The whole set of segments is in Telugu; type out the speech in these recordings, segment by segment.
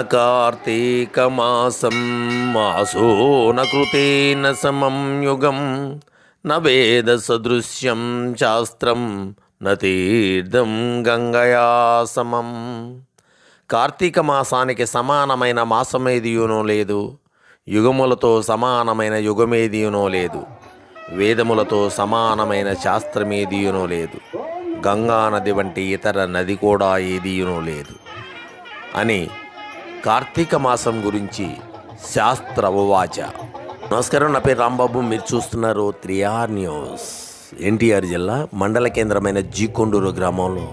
కార్తీకమాసం మాసో నృతేన సమం యుగం నేద సదృశ్యం శాస్త్రం నీర్థం గంగయా సమం కార్తీక మాసానికి సమానమైన మాసమేదియునో లేదు యుగములతో సమానమైన యుగమేదియునో లేదు వేదములతో సమానమైన శాస్త్రమేదియునో లేదు గంగానది వంటి ఇతర నది కూడా ఏదియునో లేదు అని కార్తీక మాసం గురించి శాస్త్ర ఉవాచ నమస్కారం నా పేరు రాంబాబు. మీరు చూస్తున్నారు త్రియార్ న్యూస్. ఎన్టీఆర్ జిల్లా మండల కేంద్రమైన జీకొండూరు గ్రామంలో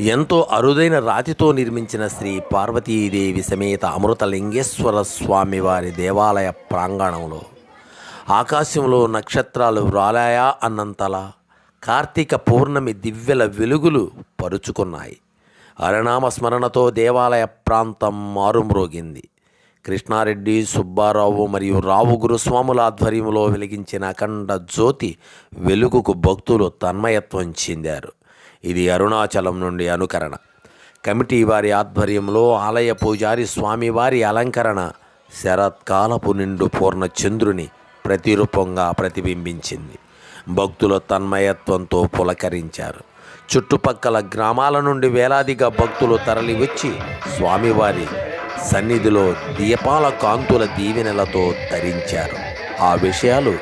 ఎంతో అరుదైన రాతితో నిర్మించిన శ్రీ పార్వతీదేవి సమేత అమృతలింగేశ్వర స్వామి వారి దేవాలయ ప్రాంగణంలో ఆకాశంలో నక్షత్రాలు వ్రాలాయా అన్నంతలా కార్తీక పౌర్ణమి దివ్యల వెలుగులు పరుచుకున్నాయి. హరినామ స్మరణతో దేవాలయ ప్రాంతం మారుమ్రోగింది కృష్ణారెడ్డి సుబ్బారావు మరియు రావు గురుస్వాముల ఆధ్వర్యంలో వెలిగించిన అఖండ జ్యోతి వెలుగుకు భక్తులు తన్మయత్వం చెందారు. ఇది అరుణాచలం నుండి అనుకరణ. కమిటీ వారి ఆధ్వర్యంలో ఆలయ పూజారి స్వామివారి అలంకరణ శరత్కాలపు నిండు పూర్ణచంద్రుని ప్రతిరూపంగా ప్రతిబింబించింది. భక్తుల తన్మయత్వంతో పులకరించారు. చుట్టుపక్కల గ్రామాల నుండి వేలాదిగా భక్తులు తరలివచ్చి స్వామివారి సన్నిధిలో దీపాల కాంతుల దీవెనలతో ధరించారు. ఆ విషయాలు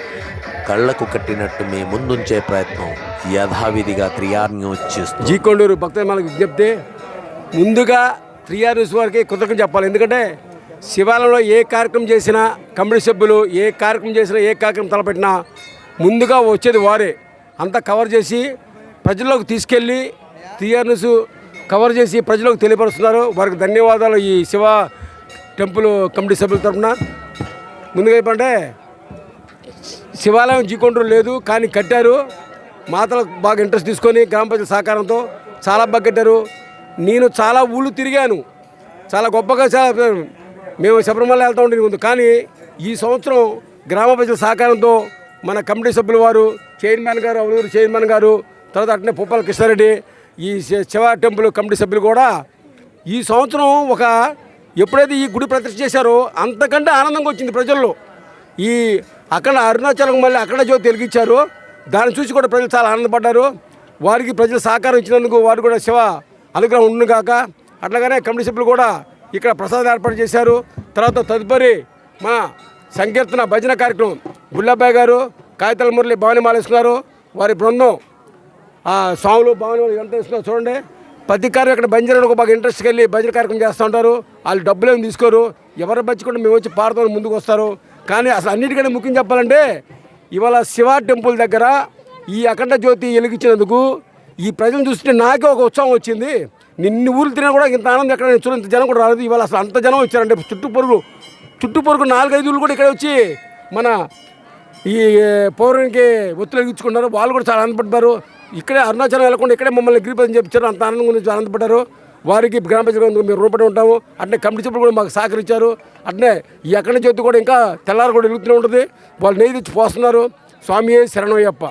కళ్ళకు కట్టినట్టు మీ ముందుంచే ప్రయత్నం యథావిధిగా త్రియార్ణ్యం చేస్తుంది. జీకొండూరు భక్తులు మనకు విజ్ఞప్తి ముందుగా త్రిఆర్ఎస్ వారికి కృతజ్ఞత చెప్పాలి. ఎందుకంటే శివాలయంలో ఏ కార్యక్రమం చేసినా కమిటీ సభ్యులు ఏ కార్యక్రమం చేసినా ఏ కార్యక్రమం తలపెట్టినా ముందుగా వచ్చేది వారే. అంతా కవర్ చేసి ప్రజల్లోకి తీసుకెళ్ళి టీఆర్ఎస్ కవర్ చేసి ప్రజలకు తెలియపరుస్తున్నారు. వారికి ధన్యవాదాలు ఈ శివ టెంపుల్ కమిటీ సభ్యుల తరఫున. ముందుగా చెప్పంటే శివాలయం జీకొండ్రు లేదు కానీ కట్టారు. మాతలకు బాగా ఇంట్రెస్ట్ తీసుకొని గ్రామ ప్రజల సహకారంతో చాలా బాగా కట్టారు. నేను చాలా ఊళ్ళు తిరిగాను. చాలా గొప్పగా చాలా మేము శబరిమల వెళ్తూ ఉండే ముందు. కానీ ఈ సంవత్సరం గ్రామ ప్రజల సహకారంతో మన కమిటీ సభ్యుల వారు చైర్మన్ గారు అవలూరు చైర్మన్ గారు తర్వాత అట్నే పుప్పల కృష్ణారెడ్డి ఈ శి- శివ టెంపుల్ కమిటీ సభ్యులు కూడా ఈ సంవత్సరం ఒక ఎప్పుడైతే ఈ గుడి ప్రతిష్ఠ చేశారో అంతకంటే ఆనందంగా వచ్చింది ప్రజల్లో. ఈ అక్కడ అరుణాచలం మళ్ళీ అక్కడ జ్యోతి వెలిగించారు. దాన్ని చూసి కూడా ప్రజలు చాలా ఆనందపడ్డారు. వారికి ప్రజలు సహకారం ఇచ్చినందుకు వారు కూడా శివ అనుగ్రహం ఉండును కాక అట్లాగనే కమిటీ సభ్యులు కూడా ఇక్కడ ప్రసాదం ఏర్పాటు చేశారు. తర్వాత తదుపరి మా సంకీర్తన భజన కార్యక్రమం బుల్లబ్బాయి గారు కాగితాల మురళి భవని మాలేసుకున్నారు. వారి బృందం ఆ స్వాములు భవనం ఎంత ఇస్తున్నారు చూడండి. ప్రతి కార్యం ఇక్కడ ఒక బాగా ఇంట్రెస్ట్కి వెళ్ళి భజన కార్యక్రమం చేస్తూ ఉంటారు. వాళ్ళు డబ్బులు ఏమి తీసుకోరు. ఎవరు బచ్చకుండా మేము వచ్చి పాడుతూ ముందుకు వస్తారు. కానీ అసలు అన్నిటికంటే ముఖ్యం చెప్పాలంటే ఇవాళ శివ టెంపుల్ దగ్గర ఈ అఖండ జ్యోతి వెలిగించినందుకు ఈ ప్రజలను చూస్తే నాకే ఒక ఉత్సవం వచ్చింది. నిన్ను ఊరు తిన్నా కూడా ఇంత ఆనందం ఎక్కడ నేను చూడంత జనం కూడా రాలేదు. ఇవాళ అసలు అంత జనం వచ్చారంటే చుట్టూ పొరుగు చుట్టూ పొరుగు నాలుగైదు ఊళ్ళు కూడా ఇక్కడ వచ్చి మన ఈ పౌరునికి ఒత్తులు ఎగించుకున్నారు వాళ్ళు కూడా చాలా ఆనందపడ్డారు. ఇక్కడే అరుణాచలం వెళ్ళకుండా ఇక్కడే మమ్మల్ని గిరిపదని చెప్పారు అంత ఆనందం గురించి ఆనందపడ్డారు. వారికి గ్రామ ప్రజలు మేము రూపడి ఉంటాము. అట్నే కమిటీ సభ్యులు కూడా మాకు సహకరించారు. అట్నే ఈ నుంచి వద్దు కూడా ఇంకా తెల్లారు కూడా వెలుగుతూనే ఉంటుంది. వాళ్ళు నెయ్యి తెచ్చి పోస్తున్నారు. స్వామి శరణయ్యప్ప.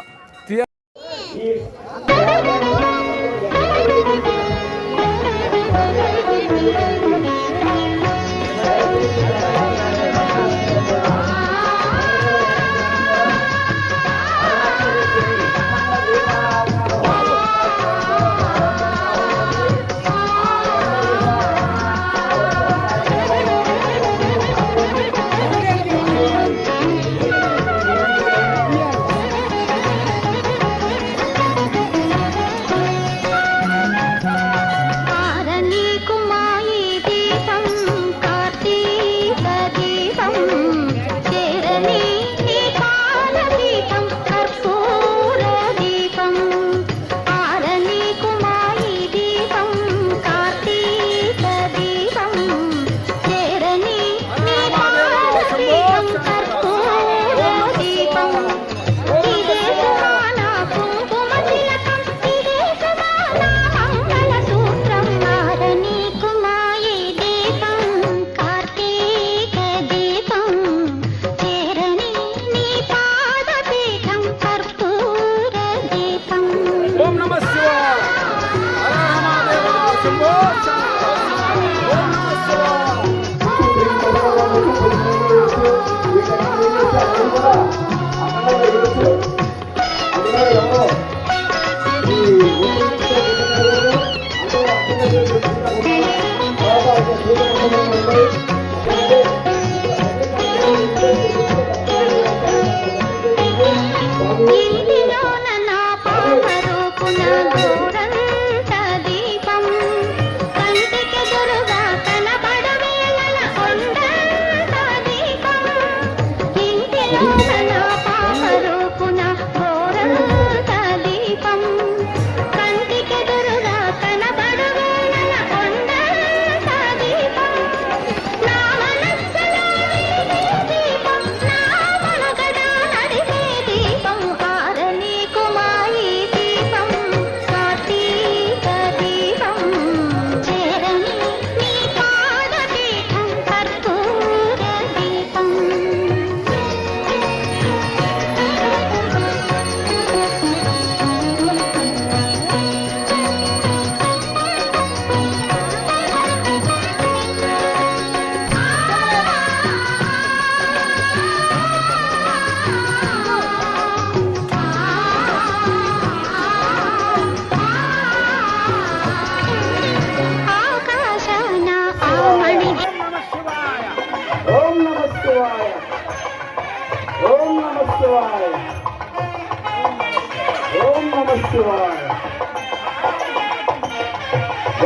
శివాయ.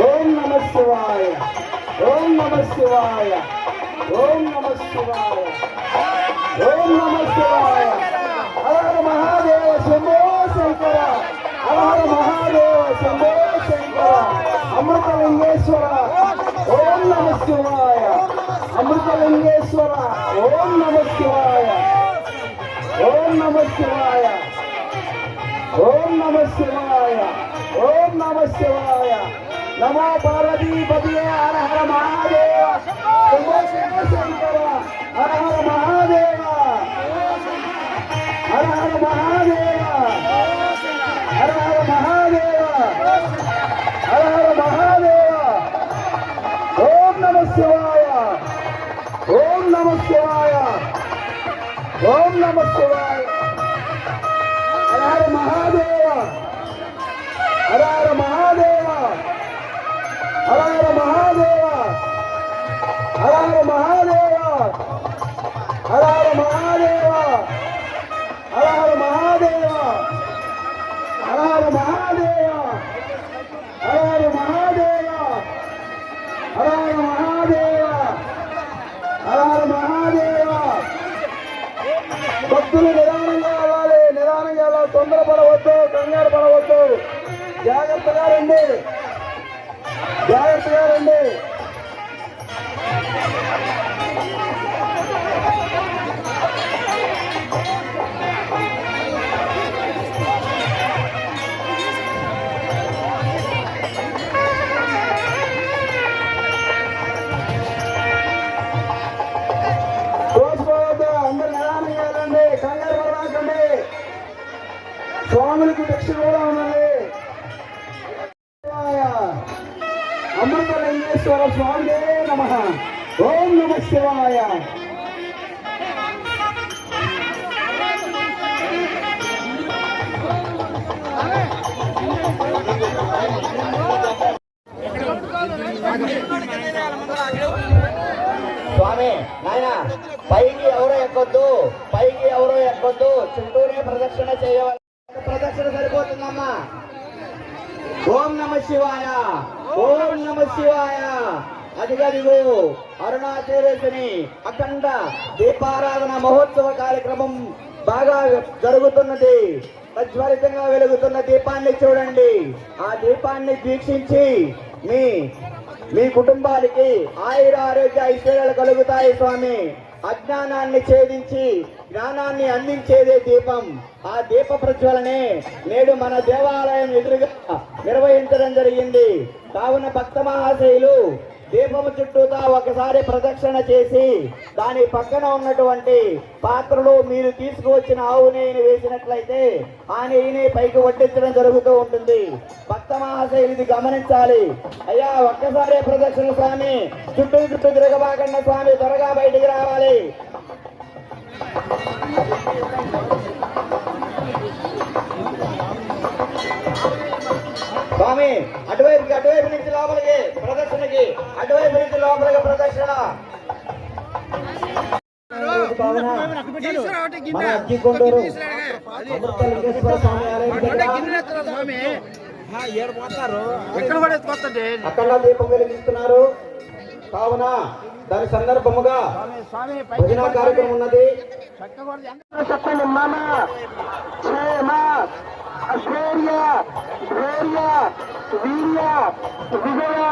ఓం నమ శివాయ. ఓం నమ శివాయ. ఓం నమ శివాయ. ఓం నమ శివాయ. హర మహాదేవ శంభో శంకర. హర మహాదేవ శంభో శంకర. అమృతలింగేశ్వర. ఓం నమ శివాయ. అమృతలింగేశ్వర. ఓం నమ శివాయ. ఓం నమ శివాయ. ఓం నమ శివాయ ఓం నమ శివాయ. నమో పార్వతీపతియే హర హర మహాదేవ. శంకర హర హర మహాదేవ. హర హర మహాదేవ. హర హర మహాదేవ. హర హర మహాదేవ. ఓం నమ శివాయ. ఓం నమ శివాయ. ఓం నమ శివాయ. ಮಹಾದೇವ ಹರಾರ ಮಹಾದೇವ ಹರಾರ ಮಹಾದೇವ ಹರಾರ ಮಹಾದೇವ ಹರಾರ ಮಹಾ జాగ్రత్తగా రండి. జాగ్రత్తగా రండి. శివాయ. స్వామి నాయన పైకి ఎవరో ఎక్కొద్దు పైకి ఎవరో ఎక్కొద్దు చుట్టూనే ప్రదక్షిణ చేయవాలి. ప్రదక్షిణ సరిపోతుందమ్మా. ఓం నమ శివాయ ఓం నమ శివాయ. అదిగదిగో అరుణాచలేశని అఖండ దీపారాధన మహోత్సవ కార్యక్రమం బాగా జరుగుతున్నది. ప్రజ్వలితంగా వెలుగుతున్న దీపాన్ని చూడండి. ఆ దీపాన్ని వీక్షించి మీ మీ కుటుంబానికి ఆయుర ఆరోగ్య ఐశ్వర్యాలు కలుగుతాయి స్వామి. అజ్ఞానాన్ని ఛేదించి జ్ఞానాన్ని అందించేదే దీపం. ఆ దీప ప్రజ్వలనే నేడు మన దేవాలయం ఎదురుగా నిర్వహించడం జరిగింది. కావున భక్త మహాశైలు దీపము చుట్టూతా ఒకసారి ప్రదక్షిణ చేసి దాని పక్కన ఉన్నటువంటి పాత్రలో మీరు తీసుకువచ్చిన ఆవు నెయ్యిని వేసినట్లయితే ఆ నెయ్యిని పైకి వడ్డించడం జరుగుతూ ఉంటుంది. భక్త మహాశయులు ఇది గమనించాలి. అయ్యా ఒక్కసారి ప్రదక్షిణ స్వామి. చుట్టూ చుట్టూ తిరగబాకండి స్వామి త్వరగా బయటికి రావాలి. స్వామి అటువైపుకి అటువైపు నుంచి లోపలికి ప్రదర్శనకి అటువైపు నుంచి లోపలికి ప్రదర్శన. మన అగ్గికొండూరు అమృతలింగేశ్వర స్వామి ఆలయం అఖండ దీపం వెలిగిస్తున్నారు. కావున దాని సందర్భముగా భజన కార్యక్రమం ఉన్నది. చెప్పండి మామ క్షేమ అశ్వర్య शौर्य वीर्य, विजय,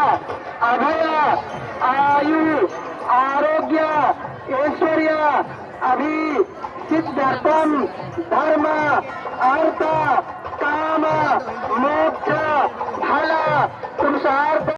अभय, आयु, आरोग्य, ऐश्वर्य, अभी, सिद्धार्थम, धर्म, अर्थ, काम, मोक्ष भला पुरुषार्थ